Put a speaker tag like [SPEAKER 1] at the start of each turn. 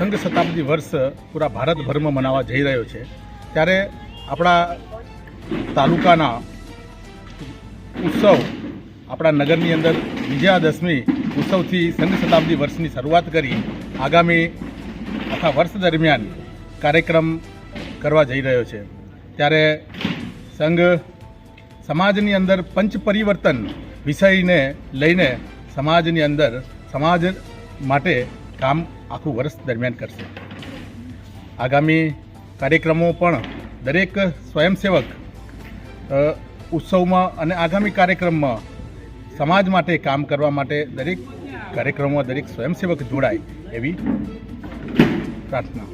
[SPEAKER 1] સંઘ શતાબ્દી વર્ષ પૂરા ભારતભરમાં મનાવવા જઈ રહ્યો છે. ત્યારે આપણા તાલુકાના ઉત્સવ આપણા નગરની અંદર વિજયાદશમી ઉત્સવથી સંઘ શતાબ્દી વર્ષની શરૂઆત કરી આગામી આખા વર્ષ દરમિયાન કાર્યક્રમ કરવા જઈ રહ્યો છે. ત્યારે સંઘ સમાજની અંદર પંચ પરિવર્તન વિષયને લઈને સમાજની અંદર સમાજ માટે કામ આખું વર્ષ દરમિયાન કરશે. આગામી કાર્યક્રમો પણ દરેક સ્વયંસેવક ઉત્સવમાં અને આગામી કાર્યક્રમમાં સમાજ માટે કામ કરવા માટે દરેક કાર્યક્રમમાં દરેક સ્વયંસેવક જોડાય એવી પ્રાર્થના.